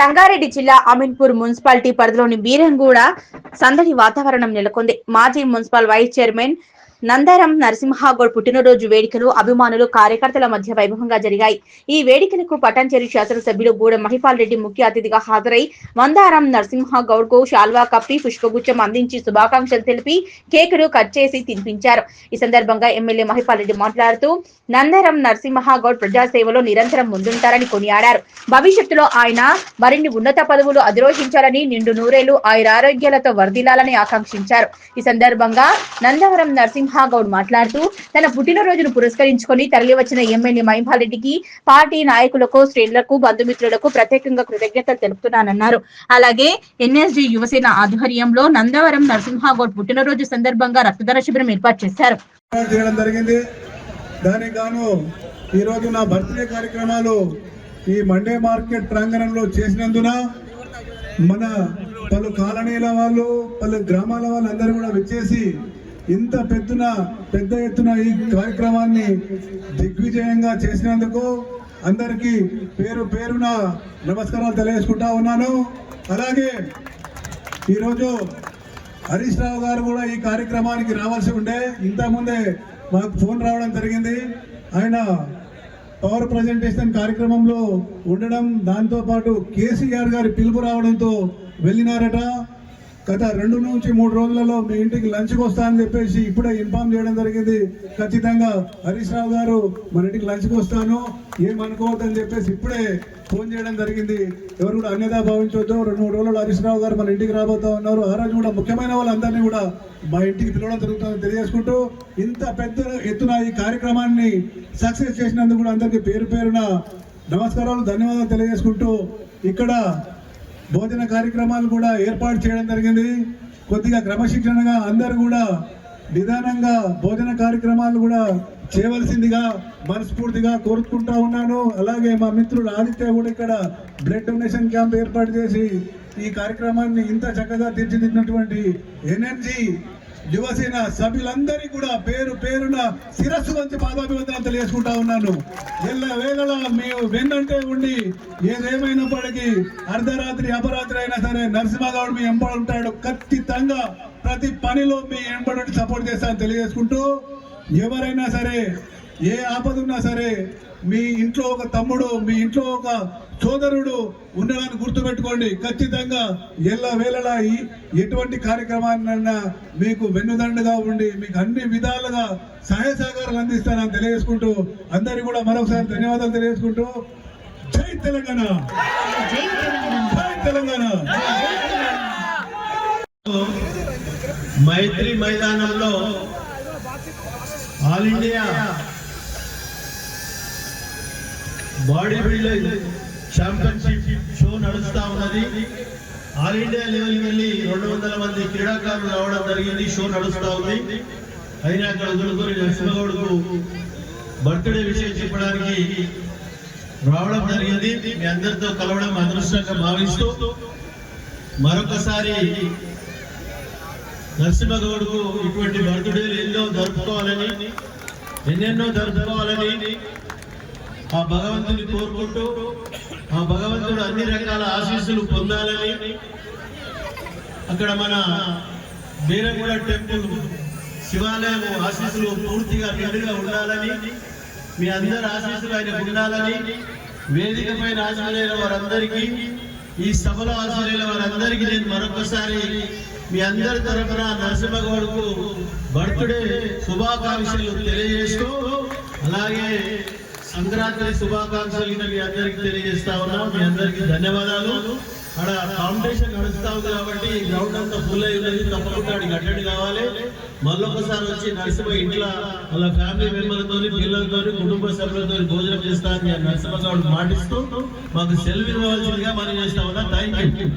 సంగారెడ్డి జిల్లా అమీన్పూర్ మున్సిపాలిటీ పరిధిలోని బీరంగూడ సందడి వాతావరణం నెలకొంది. మాజీ municipal vice chairman Nandaram Narasimhagoud పుట్టినరోజు వేడుకలు అభిమానులు కార్యకర్తల మధ్య వైభవంగా జరిగాయి. ఈ వేడుకలకు పటాన్చేరి శాసనసభ్యులు గూడ మహిపాల్ రెడ్డి ముఖ్య అతిథిగా హాజరై మందారం నరసింహగౌడ్కు శాల్వా కప్పి పుష్పగుచ్చం అందించి శుభాకాంక్షలు తెలిపి కేకును కట్ చేసి తినిపించారు. ఈ సందర్భంగా ఎమ్మెల్యే మహిపాల్ రెడ్డి మాట్లాడుతూ నందరం నరసింహగౌడ్ ప్రజాసేవలో నిరంతరం ముందుంటారని కొనియాడారు. భవిష్యత్తులో ఆయన మరిన్ని ఉన్నత పదవులు అధిరోహించాలని నిండు నూరేళ్ళు ఆయురారోగ్యాలతో వర్ధిల్లాలని ఆకాంక్షించారు. ఈ సందర్భంగా నందవరం గౌడ్ మాట్లాడుతూ తన పుట్టినరోజును పురస్కరించుకొని తరలివచ్చిన ఎమ్మెల్యే మహిపాల్ రెడ్డికి పార్టీ నాయకులకు శ్రేణులకు బంధుమిత్రులకు ప్రత్యేకంగా కృతజ్ఞతలు తెలుపుతున్నానన్నారు. అలాగే ఎన్ఎస్జి యువసేన ఆధ్వర్యంలో నందవరం నరసింహగౌడ్ పుట్టినరోజు సందర్భంగా రక్తదాన శిబిరం ఏర్పాటు చేశారు. ఈ రోజు నా బర్త్డే కార్యక్రమాలు ఈ మండే మార్కెట్ ప్రాంగణంలో చేసినందున మన పలు కాలనీల వాళ్ళు పలు గ్రామాల వాళ్ళు అందరూ కూడా విచ్చేసి ఇంత పెద్దున పెద్ద ఎత్తున ఈ కార్యక్రమాన్ని దిగ్విజయంగా చేసినందుకు అందరికీ పేరు పేరున నమస్కారాలు తెలియజేసుకుంటా ఉన్నాను. అలాగే ఈరోజు హరీష్ రావు గారు కూడా ఈ కార్యక్రమానికి రావాల్సి ఉండే. ఇంతకుముందే మాకు ఫోన్ రావడం జరిగింది. ఆయన పవర్ ప్రజెంటేషన్ కార్యక్రమంలో ఉండడం దాంతో పాటు కేసీఆర్ గారి పిలుపు రావడంతో వెళ్ళినారట. గత రెండు నుంచి మూడు రోజులలో మీ ఇంటికి లంచ్కి వస్తా అని చెప్పేసి ఇప్పుడే ఇన్ఫార్మ్ చేయడం జరిగింది. ఖచ్చితంగా హరీష్ రావు గారు మన ఇంటికి లంచ్కి వస్తాను. ఏమనుకోవద్దని చెప్పేసి ఇప్పుడే ఫోన్ చేయడం జరిగింది. ఎవరు కూడా అన్యదా భావించవద్దు రెండు మూడు రోజులు హరీష్ రావు గారు మన ఇంటికి రాబోతా ఉన్నారు. ఆ రోజు కూడా ముఖ్యమైన వాళ్ళందరినీ కూడా మా ఇంటికి పిలవడం జరుగుతుందని తెలియజేసుకుంటూ ఇంత పెద్ద ఎత్తున ఈ కార్యక్రమాన్ని సక్సెస్ చేసినందుకు కూడా అందరికీ పేరు పేరున నమస్కారాలు ధన్యవాదాలు తెలియజేసుకుంటూ ఇక్కడ భోజన కార్యక్రమాలు కూడా ఏర్పాటు చేయడం జరిగింది. కొద్దిగా క్రమశిక్షణగా అందరూ కూడా నిదానంగా భోజన కార్యక్రమాలు కూడా చేయవలసిందిగా మనస్ఫూర్తిగా కోరుకుంటా ఉన్నాను. అలాగే మా మిత్రుడు ఆదిత్య కూడా ఇక్కడ బ్లడ్ డొనేషన్ క్యాంప్ ఏర్పాటు చేసి ఈ కార్యక్రమాన్ని ఇంత చక్కగా తీర్చిదిద్దినటువంటి ఎనర్జీ యువసేన సభ్యులందరికీ కూడా పేరు పేరున శిరస్సు వంచి పాదాభివందనం తెలియజేసుకుంటా ఉన్నాను. ఎల్ల వేళలా మేము వెన్నంటే ఉండి ఏదేమైనప్పటికీ అర్ధరాత్రి అపరాత్రి అయినా సరే నరసింహగౌడ్ మీ ఎంబడి ఉంటాడు. ఖచ్చితంగా ప్రతి పనిలో మీ ఎంబడి సపోర్ట్ చేస్తానని తెలియజేసుకుంటూ ఎవరైనా సరే ఏ ఆపదున్నా సరే మీ ఇంట్లో ఒక తమ్ముడు మీ ఇంట్లో ఒక సోదరుడు ఉండడానికి గుర్తుపెట్టుకోండి. ఖచ్చితంగా ఎల్ల వేళలా ఎటువంటి కార్యక్రమాన్నైనా మీకు వెన్నుదండగా ఉండి మీకు అన్ని విధాలుగా సహాయ సహకారాలు అందిస్తానని తెలియజేసుకుంటూ అందరికీ కూడా మరొకసారి ధన్యవాదాలు తెలియజేసుకుంటూ జై తెలంగాణ! జై తెలంగాణ! మైత్రి మైదానంలో all India body building championship show నడుస్తా ఉన్నది. ఆల్ ఇండియా లెవెల్కి వెళ్ళి రెండు వందల మంది క్రీడాకారులు రావడం జరిగింది. షో నడుస్తా ఉంది. అయినా అక్కడ వదులుకొని నరసింహగౌడ్కు బర్త్డే విషయం చెప్పడానికి రావడం జరిగింది. మీ అందరితో కలవడం అదృష్టంగా భావిస్తూ మరొకసారి నరసింహగౌడ్కు ఇటువంటి బర్త్డేలు ఎన్నో జరుపుకోవాలని ఎన్నెన్నో జరుపుకోవాలని ఆ భగవంతుని కోరుకుంటూ ఆ భగవంతుడు అన్ని రకాల ఆశీస్సులు పొందాలని అక్కడ మన బీరగూడ టెంపుల్ శివాలయం ఆశీస్సులు పూర్తిగా నిండుగా ఉండాలని మీ అందరి ఆశీస్సులు ఆయన ఉండాలని వేదిక పైన ఆశీలైన వారందరికీ ఈ సభలో ఆశీలైన వారందరికీ నేను మరొకసారి మీ అందరి తరఫున నరసింహగౌడ్కు బర్త్డే శుభాకాంక్షలు తెలియజేస్తూ అలాగే సంక్రాంతి శుభాకాంక్షలు మీ అందరికీ తెలియజేస్తా ఉన్నాం. మీ అందరికీ ధన్యవాదాలు. అక్కడ కాంపిటీషన్ నడుస్తావు కాబట్టి గ్రౌండ్ అంతా ఫుల్ అయి ఉన్నది. తప్పకుండా అడిగి అటెండ్ కావాలి. మళ్ళొకసారి వచ్చి నరసింహ ఇంట్లో వాళ్ళ ఫ్యామిలీ మెంబర్లతో పిల్లలతో కుటుంబ సభ్యులతో భోజనం చేస్తానని నరసింహ గౌడ్ మాటిస్తూ మాకు సెలవు ఇవ్వవలసిందిగా మనం చేస్తా ఉన్నా. Thank you